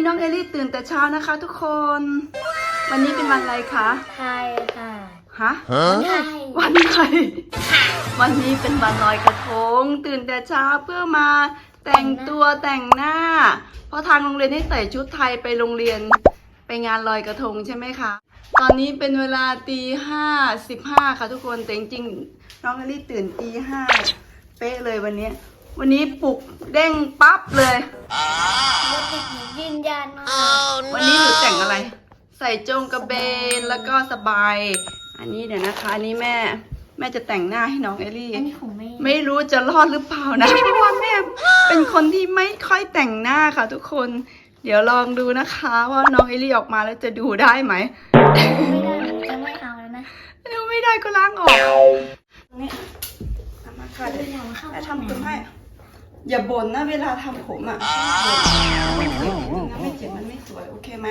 นี้น้องเอลลี่ตื่นแต่เช้านะคะทุกคน วันนี้เป็นวันอะไรคะไทยค่ะฮะไทยวันอะไรวันนี้เป็นวันลอยกระทง ตื่นแต่เช้าเพื่อมาแต่งตัวแต่งหน้า เพราะทางโรงเรียนให้ใส่ชุดไทยไปโรงเรียนไปงานลอยกระทงใช่ไหมคะ ตอนนี้เป็นเวลาตีห้าสิบห้าค่ะทุกคนแต่จริงๆน้องเอลลี่ตื่นตีห้าเป๊ะเลยวันนี้ วันนี้ปลุกเด้งปั๊บเลยรถติดหนูยืนยันค่ะวันนี้หนูแต่งอะไร ใส่จงกระเบนแล้วก็สบาย อันนี้เดี๋ยวนะคะ อันนี้แม่ แม่จะแต่งหน้าให้น้องเอลลี่ อันนี้ของแม่ไม่รู้จะรอดหรือเปล่านะ เพราะว่าแม่เป็นคนที่ไม่ค่อยแต่งหน้าค่ะทุกคน เดี๋ยวลองดูนะคะ ว่าน้องเอลลี่ออกมาแล้วจะดูได้ไหมไม่ได้หนูจะไม่เอาแล้วนะดูไม่ได้ก็ล้างออก นี่เอามาค่ะเดี๋ยวเดี๋ยวเข้าแม่ทำผมให้ อย่าบ่นนะเวลาทำผมอะบ่นนะไม่เจ็บมันไม่สวย โอเคไหม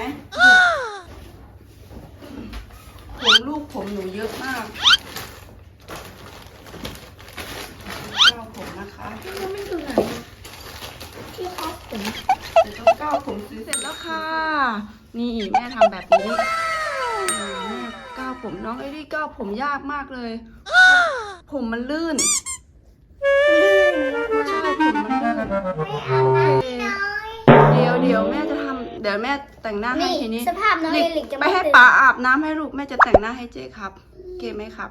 ผมลูกผมหนูเยอะมากก้าวผมนะคะมันไม่ดูไหนที่เขาผมเดี๋ยวต้องก้าวผมซื้อเสร็จแล้วค่ะ นี่แม่ทำแบบนี้อืมแม่ก้าวผมน้องเอรี่ก้าวผมยากมากเลย ผมมันลื่น ดี๋ยวแม่แต่งหน้าให้นี่ทีนี้สภาพน้องเอลิกจะไปให้ป๋าอาบน้ำให้ลูกแม่จะแต่งหน้าให้เจ๊ครับโอเคไหมครับ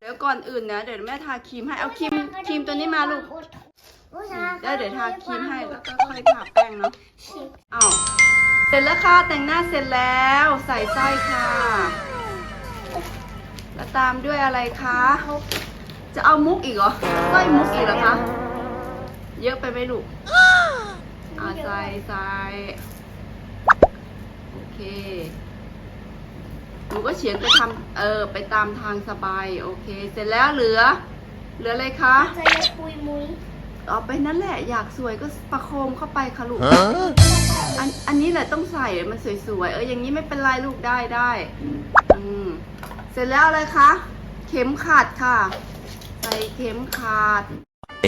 เดี๋ยวก่อนอื่นนะเดี๋ยวแม่ทาครีมให้เอาครีมครีมตัวนี้มาลูกได้เดี๋ยวทาครีมให้แล้วก็ค่อยทาแป้งเนาะอ้าวเสร็จแล้วค่ะแต่งหน้าเสร็จแล้วใส่สร้อยค่ะ แล้วตามด้วยอะไรคะจะเอามุกอีกเหรอสร้อยมุกอีกเหรอคะ เยอะไปไหมลูกอ่าใส่ใส่ โอเคหนูก็เฉียงไปทำเออ ไปตามทางสบาย โอเค เสร็จแล้วเหลือ เหลืออะไรคะใส่ปุยมุ้ยเอาไปนั่นแหละ อยากสวยก็ประโคมเข้าไปค่ะลูกอันอันนี้แหละต้องใส่มันสวยๆเอออย่างนี้ไม่เป็นไรลูกได้ได้อืมเสร็จแล้วอะไรคะเข็มขัดค่ะ ใส่เข็มขัด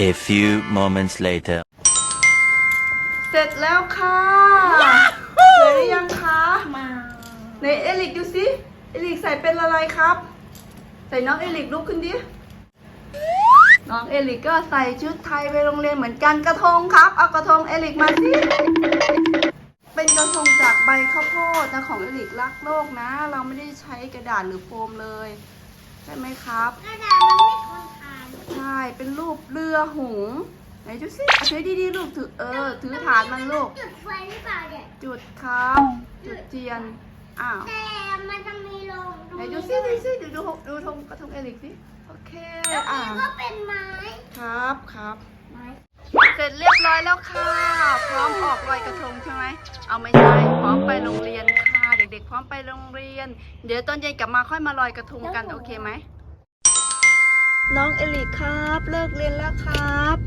A few moments later. เสร็จแล้วค่ะ สวยหรือยังคะมาไหนเอลิกดูสิเอลิกใส่เป็นอะไรครับ ใส่น้องเอลิกลุกขึ้นดิน้องเอลิกก็ใส่ชุดไทยไปโรงเรียนเหมือนกันกระทงครับ เอากระทงเอลิกมาสิเป็นกระทงจากใบข้าวโพดนะของเอลิกรักโลกนะ เราไม่ได้ใช้กระดาษหรือโฟมเลยใช่ไหมครับกระดาษมันไม่ทนทานใช่เป็นรูปเรือหงส์ ไหนดูสิเอาถือดีๆลูกถือเออ ถือฐานมันลูก จุดไฟหรือเปล่าเนี่ยจุดครับ จุดเทียน อ้าว แต่มันจะมีลงตรงไหนนี้ดูสิดูสิดูดูดูธงกระทงเอลิกสิ โอเค แล้วอ่านี่ก็เป็นไม้ครับครับ ไม้เสร็จเรียบร้อยแล้วค่ะ พร้อมออกลอยกระทงใช่ไหม เอาไม่ใช่พร้อมไปโรงเรียนค่ะ เด็กๆ พร้อมไปโรงเรียน เดี๋ยวตอนเย็นกลับมาค่อยมาลอยกระทงกันโอเคไหม น้องเอลิกครับ เลิกเรียนแล้วครับ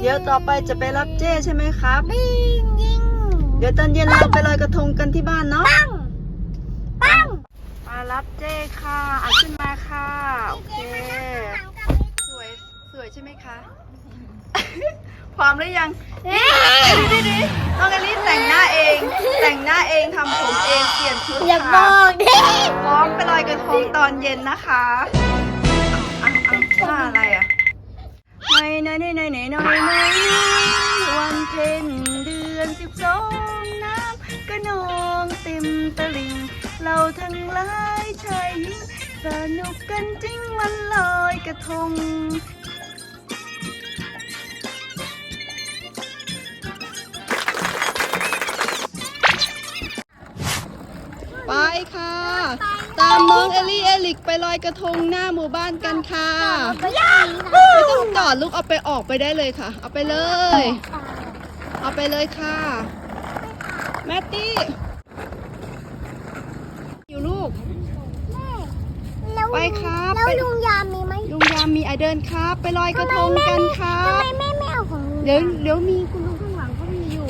เดี๋ยวต่อไปจะไปรับเจ้ใช่ไหมครับปิ้งยิงเดี๋ยวตอนเย็นเราไปลอยกระทงกันที่บ้านเนาะ ปัง ปังมารับเจ้ค่ะอะขึ้นมาค่ะ โอเค สวย สวยใช่ไหมคะ พร้อมหรือยังนี่ดิดิดิน้องเอลิแต่งหน้าเอง แต่งหน้าเองทำผมเอง เปลี่ยนชุดอย่าบค่ะอกดิพร้อมไปลอยกระทงตอนเย็นนะคะอะ ในในในในในในในวันเพ็ญเดือนสิบสองน้ำก็นองเต็มตลิ่ง เราทั้งหลายชายหญิงสนุกกันจริงวันลอยกระทงไปค่ะ ตามน้องเอลี่เอลิกไปลอยกระทงหน้าหมู่บ้านกันค่ะก็อย่างนี้นะไม่ต้องจอดลูกเอาไปออกไปได้เลยค่ะ เอาไปเลย เอาไปเลยค่ะ แมตตี้อยู่ลูกแล้วไปครับแล้วไปลุงยามมีไหมลุงยามมีไอเดินครับ ไปลอยกระทงกันครัทำบไมแม่ไม่เอาของลุงเดี๋ยวเดี๋ยวมีคุณลุงข้างหลังเขามีอยู่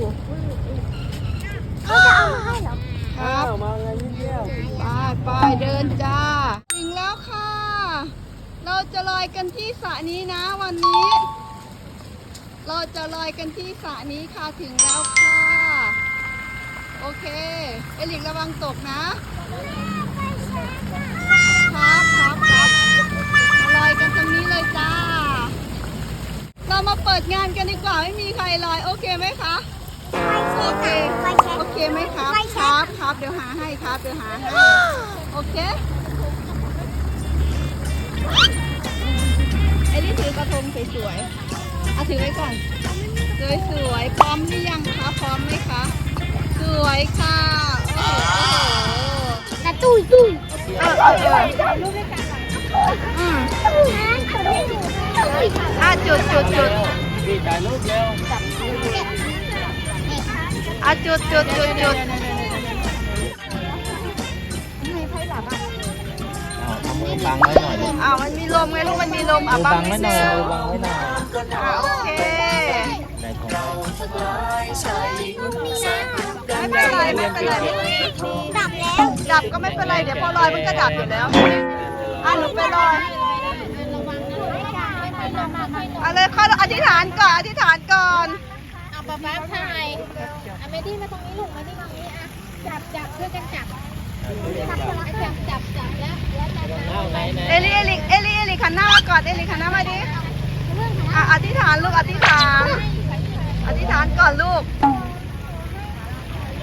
เขาจะเอามาให้เหรอ ครับไปไปเดินจ้า ถึงแล้วค่ะ เรา จะลอยกันที่สระนี้นะวันนี้ เราจะลอยกันที่สระนี้ค่ะถึงแล้วค่ะ โอเค เอลิกระวังตกนะครับครับครับมาลอยกันตรงนี้เลยจ้า เรามาเปิดงานกันดีกว่าไม่มีใครลอยโอเคไหมคะโอเคโอเคไหมครับครับครับเดี๋ยวหาให้ครับเดี๋ยวหาให้โอเคไอ้นี่ถือกระทงสวยๆเอาถือไว้ก่อน สวยๆ พร้อมหรือยังคะ พร้อมไหมคะ สวยค่ะ โอ้โหกระตุ้ยตุ้ยเออเออเอออืมอะจุดจุดจุดอะจุดจุดจุดจุด บังไว้หน่อยดิอ้าวมันมีลมไงลูกมันมีลมอะมือบับังงนิไว้ดหน่นึอยงมือบังไว้หน่อยอะโอเคไหนของไม่เป็นไรไม่เป็นไรไม่เป็นไรดับแล้ว ดับก็ไม่เป็นไรเดี๋ยวพอลอยมันก็ดับอยู่แล้วอะหนูไปลอยเอะไรเขาอธิษฐานก่อนอธิษฐานก่อนเอาป๊าป๊าถ่ายเอาเมดี้มาตรงนี้ลูกมาที่ตรงนี้อะจับจับช่วยกันจับ จับจับจับจับแล้วแล้วจะจะเอาไหนไหนเอลิเอลิเอลิเอลิขันหน้ามาก่อนเอลิขันหน้ามาดิอะอธิษฐานลูกอธิษฐานอธิษฐานก่อนลูก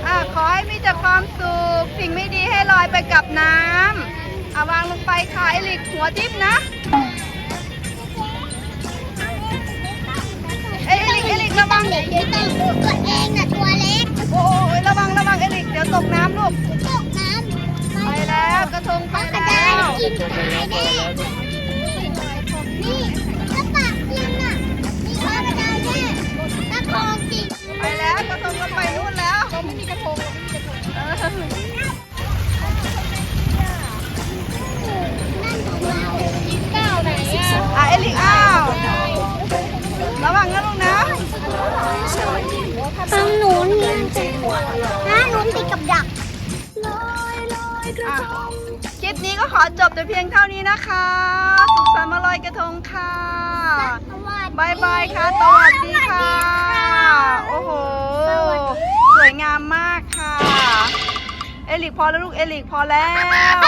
อะขอให้มีแต่ความสุขสิ่งไม่ดีให้ลอยไปกับน้ำอะวางลงไปค่ะเอลิกหัวทิพย์นะเอยเอลิกเอลิกระวังเดี๋ยวต้องตัวเองน่ะตัวเล็กโอ้ยระวังระวังเอลิกเดี๋ยวตกน้ำลูก ระทงไปกระแล้ดาวษกินตายแน่นี่กระปากจริงอะนี่กระดาษแน่ตะคองจริงไปแล้วกระทงก็ไปนู่นแล้วเราไม่มีกระทงเราไม่มีกระทงเออนั่นของเรากินเก้าไหนอะอะเอลิกอ้าวระวังนะลูกนะฟังหนูนี่นะหนูติดกับดัก นี้ก็ขอจบแต่เพียงเท่านี้นะคะ สุขสันต์มาลอยกระทงค่ะบายบายค่ะ สวัสดีค่ะ โอ้โห สวยงามมากค่ะ เอลิกพอแล้วลูก เอลิกพอแล้ว